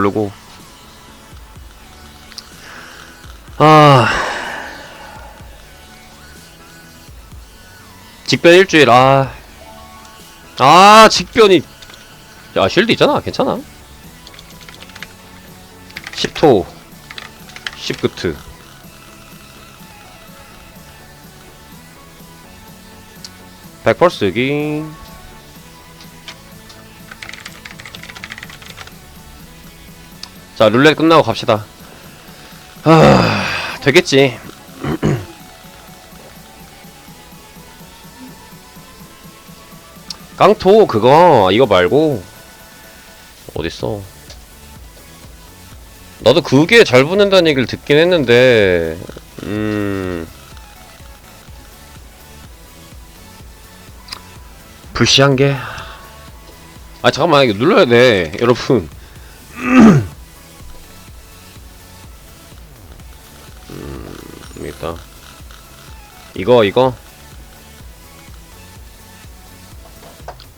모르고. 아. 직변 일주일 아. 아, 직변이. 야 쉴드 있잖아. 괜찮아. 10토. 10그트. 백펄 쓰기 자 룰렛 끝나고 갑시다. 아 되겠지. 깡토 그거 이거 말고. 어딨어? 나도 그게 잘 붙는다는 얘기를 듣긴 했는데 음. 불시한 게? 아 잠깐만 이거 눌러야 돼 여러분 있다. 이거 이거?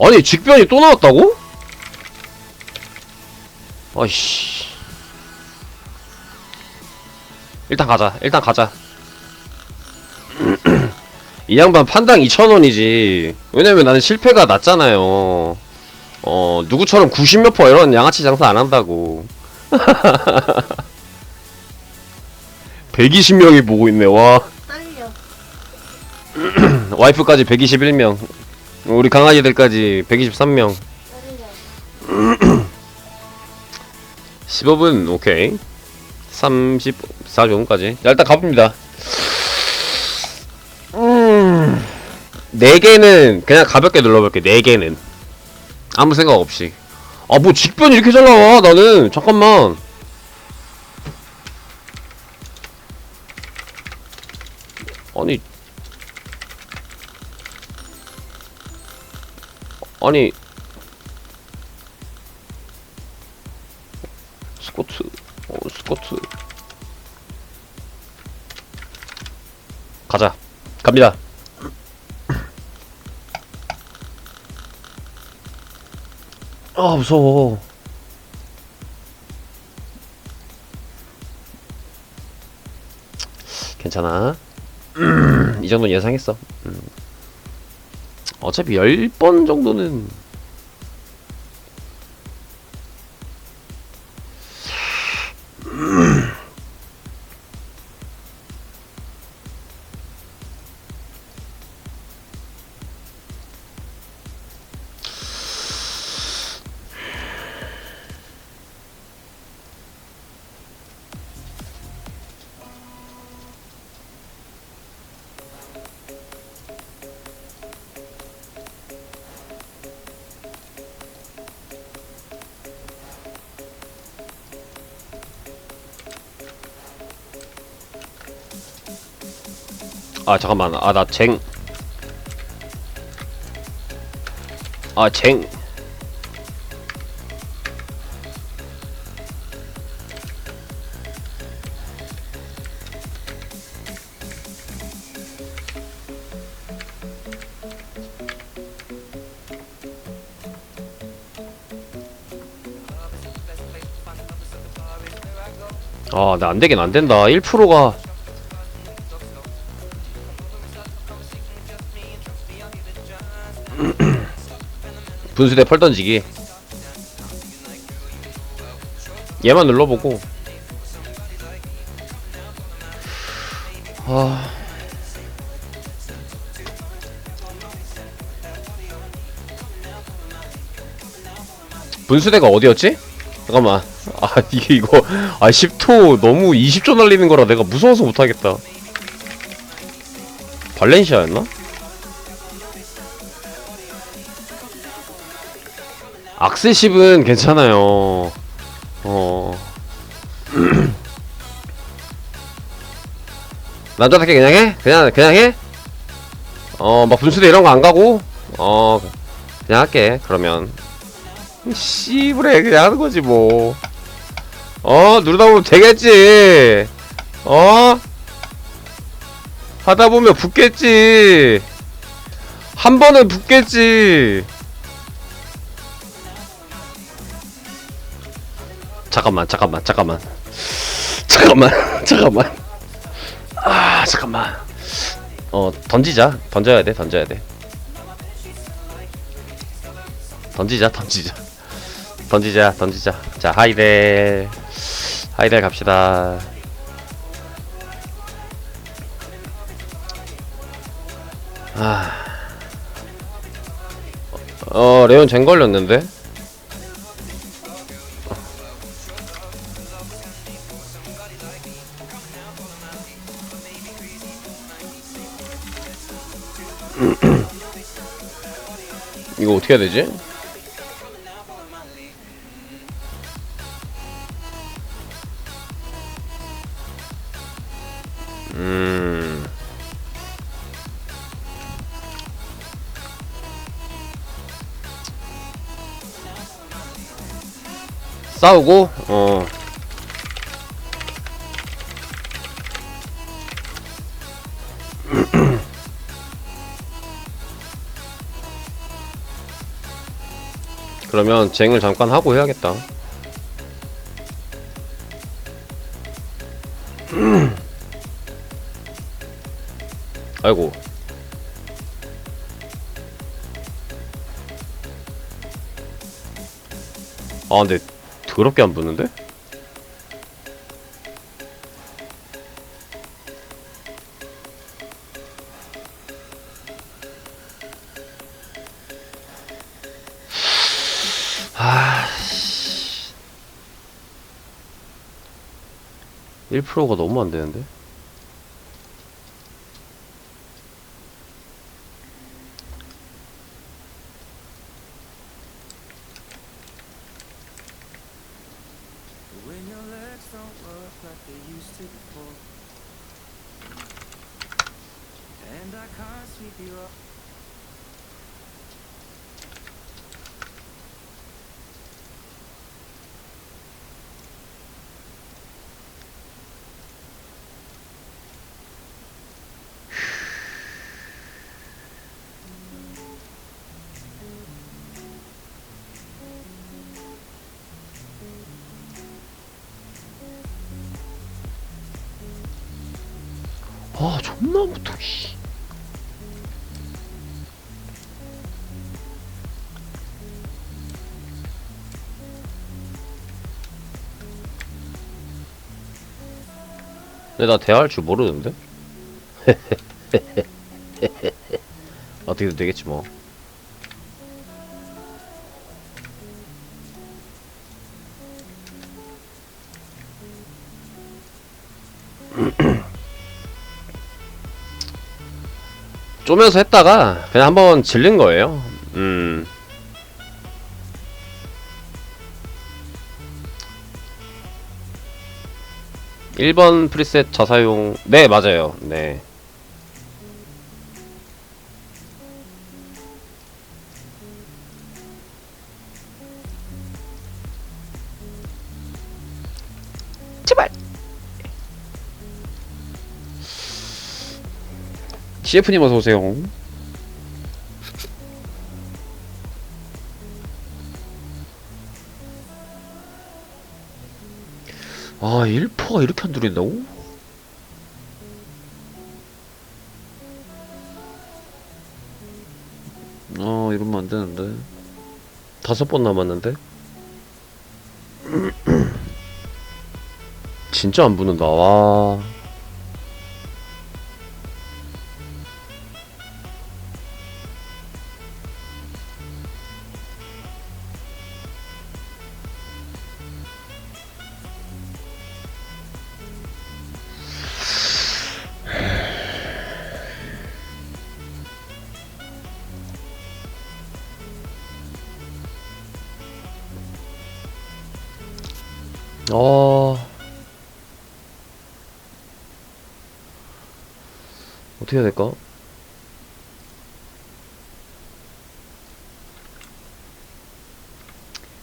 아니 직변이 또 나왔다고? 아이씨. 일단 가자 일단 가자. 이 양반 판당 2,000원이지. 왜냐면 나는 실패가 낮잖아요. 어 누구처럼 90몇 퍼 이런 양아치 장사 안 한다고 120명이 보고 있네. 와. 떨려. 와이프까지 121명. 우리 강아지들까지 123명. 떨려. 15분 오케이. 34분까지. 자 일단 가봅니다. 음 4개는 그냥 가볍게 눌러볼게 4개는. 아무 생각 없이. 아 뭐 직변 이렇게 잘 나와 나는. 잠깐만 아니 아니 스코트 어 스코트. 가자. 갑니다. 아 무서워. 괜찮아 이 정도는 예상했어 음. 어차피 10번 정도는 아 잠깐만 아 나 쟁. 아 쟁. 아, 나 안 되긴 안 된다. 1%가 분수대 펄 던지기. 얘만 눌러보고. 아. 분수대가 어디였지? 잠깐만. 아 이게 이거 아 10초 너무 20초 날리는 거라 내가 무서워서 못하겠다. 발렌시아였나? 악세십은 괜찮아요. 어. 남자답게 그냥 해? 그냥, 그냥 해? 어, 막 분수대 이런 거 안 가고? 어, 그냥 할게, 그러면. 씨부래, 그냥 하는 거지, 뭐. 어, 누르다 보면 되겠지. 어? 하다 보면 붙겠지. 한 번은 붙겠지. 잠깐만 잠깐만 잠깐만. 잠깐만 잠깐만. 아 잠깐만. 어 던지자. 던져야 돼 던져야 돼. 던지자 던지자. 던지자 던지자. 자 하이델. 하이델 갑시다. 아. 어, 레온 젠 걸렸는데? 해야 되지? 음. 싸우고 어 그러면 쟁을 잠깐 하고 해야겠다 아이고 아 근데 더럽게 안 붙는데? 1%가 너무 안 되는데? 아 존나 씨. 근데 나 대화할 줄 모르는데? 어떻게든 되겠지 뭐 쪼면서 했다가 그냥 한번 질린 거예요. 음. 일번 프리셋 자사용 네 맞아요 네 CF님 어서 오세요. 아, 1%가 이렇게 안 들린다고? 아, 이러면 안 되는데. 다섯 번 남았는데? 진짜 안 붙는다, 와. 어떻게 해야 될까?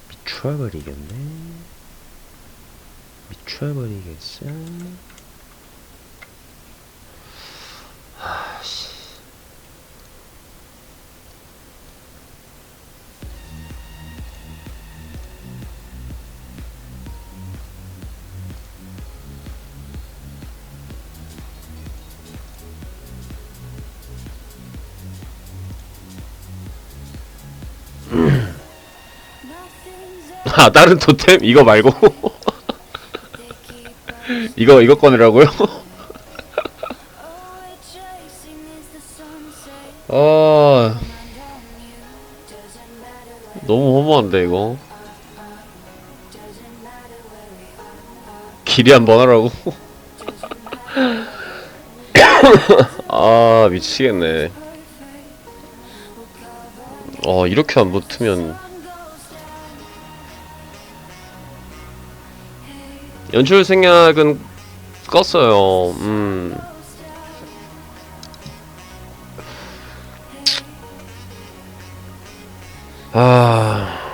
미쳐버리겠네. 미쳐버리겠어. 아 다른 토템? 이거 말고? 이거 이거 꺼내라고요? 아 너무 허무한데 이거? 길이 한번 하라고? 아 미치겠네. 어 이렇게 안 붙으면 연출 생략은 껐어요. 음. 아...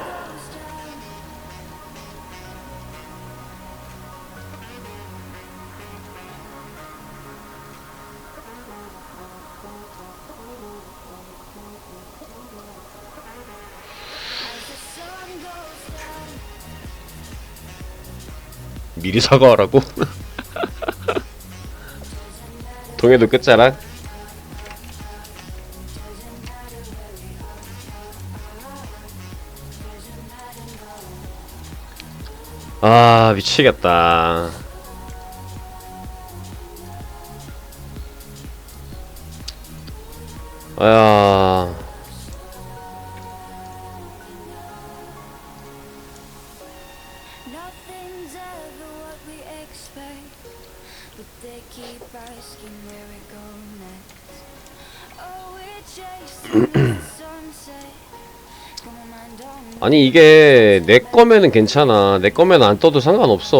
미리 사과하라고? 동해도 끝자락? 아 미치겠다 아야 아니 이게 내 거면은 괜찮아. 내 거면 안 떠도 상관없어.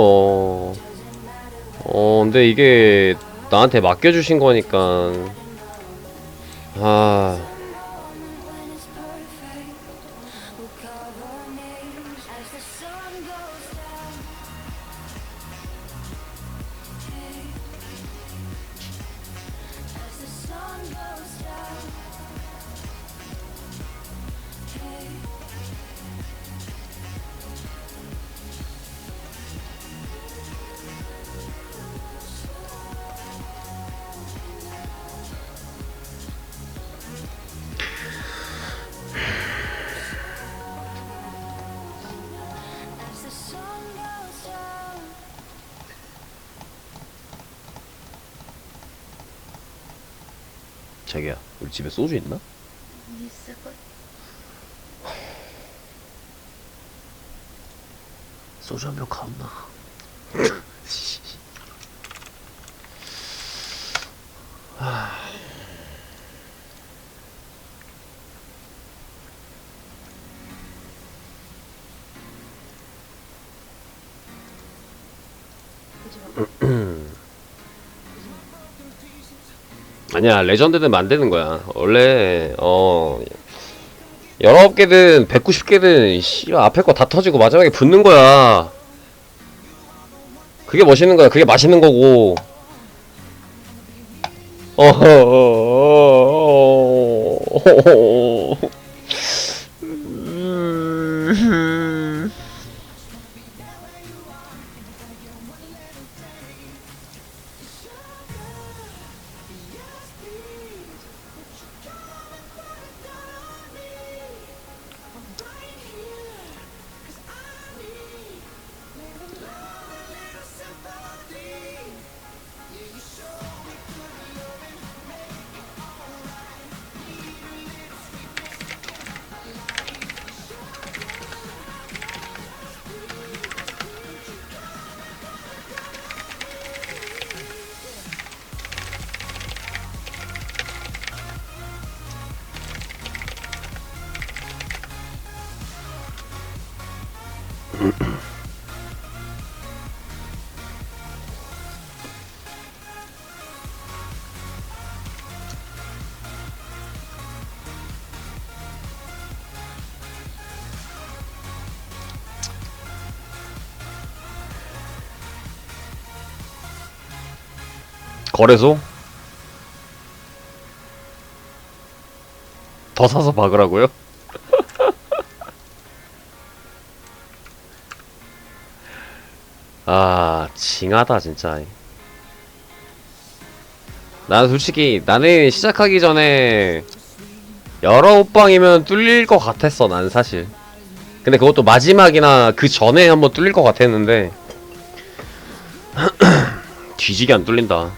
어 근데 이게 나한테 맡겨주신 거니까. 아 자기야 우리 집에 소주 있나? 있을걸? 소주 한병 갔나? 아니야 레전드는 만드는 거야. 원래 어 열아홉 개든 190개든 씨 앞에 거 다 터지고 마지막에 붙는 거야. 그게 멋있는 거야. 그게 맛있는 거고. 어허 거래소? 더 사서 박으라고요? 아, 징하다, 진짜. 난 솔직히, 나는 시작하기 전에, 여러 옷방이면 뚫릴 것 같았어, 난 사실. 근데 그것도 마지막이나 그 전에 한번 뚫릴 것 같았는데 뒤지게 안 뚫린다